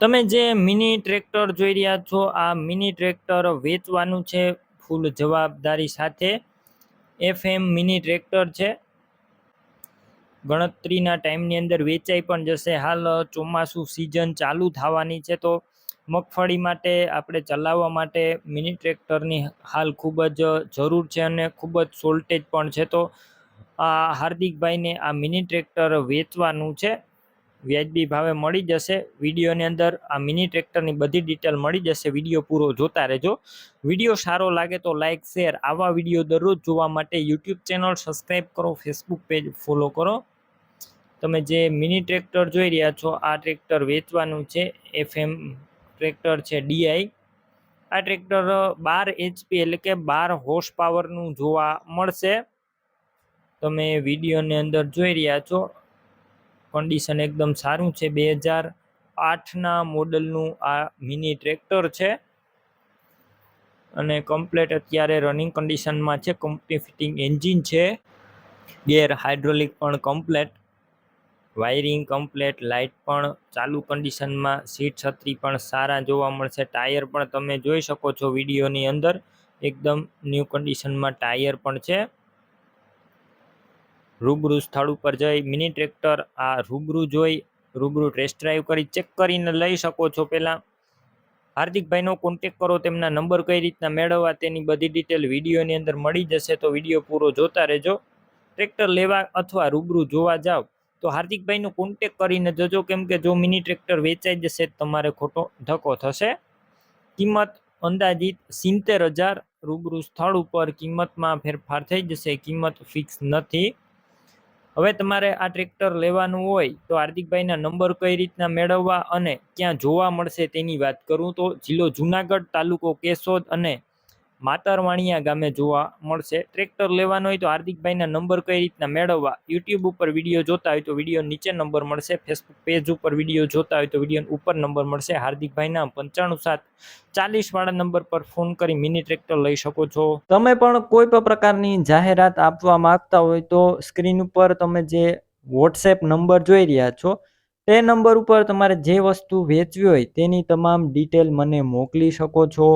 તમે જે mini tractor જોઈ રહ્યા છો, આ મિની ટ્રેક્ટર વેચવાનું છે ફૂલ જવાબદારી સાથે. એફએમ મિની ટ્રેક્ટર છે. ગણતરીના ટાઈમની અંદર વેચાઈ પણ જશે. હાલ ચોમાસું સિઝન ચાલુ થવાની છે, તો મગફળી માટે, આપણે ચલાવવા માટે મિની ટ્રેક્ટરની હાલ ખૂબ જ જરૂર છે અને ખૂબ જ શોર્ટેજ પણ છે. તો આ હાર્દિકભાઈને આ મિની ટ્રેક્ટર વેચવાનું છે. વ્યાજબી ભાવે મળી જશે. વિડીયોની અંદર આ મિની ટ્રેક્ટરની બધી ડિટેલ મળી જશે. વીડિયો પૂરો જોતા રહેજો. વીડિયો સારો લાગે તો લાઇક શેર આવા વીડિયો દરરોજ જોવા માટે યુટ્યુબ ચેનલ સબસ્ક્રાઈબ કરો ફેસબુક પેજ ફોલો કરો. તમે જે મિની ટ્રેક્ટર જોઈ રહ્યા છો, આ ટ્રેક્ટર વેચવાનું છે. એફએમ ટ્રેક્ટર છે ડીઆઈ આ ટ્રેક્ટર બાર એચપી એટલે કે બાર હોર્સ પાવરનું જોવા મળશે. તમે વિડીયોની અંદર જોઈ રહ્યા છો. કન્ડિશન એકદમ સારું છે. બે હજાર આઠના મોડલનું આ મિની ટ્રેક્ટર છે. અને કમ્પ્લેટ અત્યારે રનિંગ કન્ડિશનમાં છે. કંપની ફિટિંગ એન્જિન છે. ગેર હાઇડ્રોલિક પણ કમ્પ્લેટ વાયરિંગ કમ્પ્લેટ લાઇટ પણ ચાલુ કન્ડિશનમાં સીટ છત્રી પણ સારા જોવા મળશે. ટાયર પણ તમે જોઈ શકો છો વિડીયોની અંદર. એકદમ ન્યૂ કન્ડિશનમાં ટાયર પણ છે. રૂબરૂ સ્થળ ઉપર જઈ મિની ટ્રેક્ટર આ રૂબરૂ જોઈ, રૂબરૂ ટેસ્ટ ડ્રાઈવ કરી ચેક કરીને લઈ શકો છો પહેલાં. હાર્દિકભાઈનો કોન્ટેક કરો, તેમના નંબર કઈ રીતના મેળવવા તેની બધી ડિટેલ વિડીયોની અંદર મળી જશે તો વીડિયો પૂરો જોતા રહેજો. ટ્રેક્ટર લેવા અથવા રૂબરૂ જોવા જાઓ તો હાર્દિકભાઈનો કોન્ટેક કરીને જજો, કેમ કે જો મિની ટ્રેક્ટર વેચાઈ જશે તમારે ખોટો ધક્કો થશે. કિંમત અંદાજિત સિત્તેર હજાર રૂબરૂ સ્થળ ઉપર કિંમતમાં ફેરફાર થઈ જશે, કિંમત ફિક્સ નથી. હવે તમારે આ ટ્રેક્ટર લેવાનું હોય તો હાર્દિકભાઈના નંબર કઈ રીતના મેળવવા અને ક્યાં જોવા મળશે તેની વાત કરું તો જિલ્લો જુનાગઢ તાલુકો કેશોદ અને માતરવાણિયા ગામે જોવા મળશે. ટ્રેક્ટર લેવાનો હોય તો હાર્દિકભાઈના નંબર કઈ રીતના મેળવવા? યુટ્યુબ ઉપર વીડિયો જોતા હોય તો વીડિયો નીચે નંબર મળશે. ફેસબુક પેજ ઉપર વીડિયો જોતા હોય તો વીડિયો ઉપર નંબર મળશે. હાર્દિકભાઈના પંચાણું સાત ચાલીસવાળા નંબર પર ફોન કરી મિની ટ્રેક્ટર લઈ શકો છો. તમે પણ કોઈ પણ પ્રકારની જાહેરાત આપવા માંગતા હોય તો સ્ક્રીન ઉપર તમે જે વોટ્સએપ નંબર જોઈ રહ્યા છો, તે નંબર ઉપર તમારે જે વસ્તુ વેચવી હોય તેની તમામ ડિટેલ મને મોકલી શકો છો.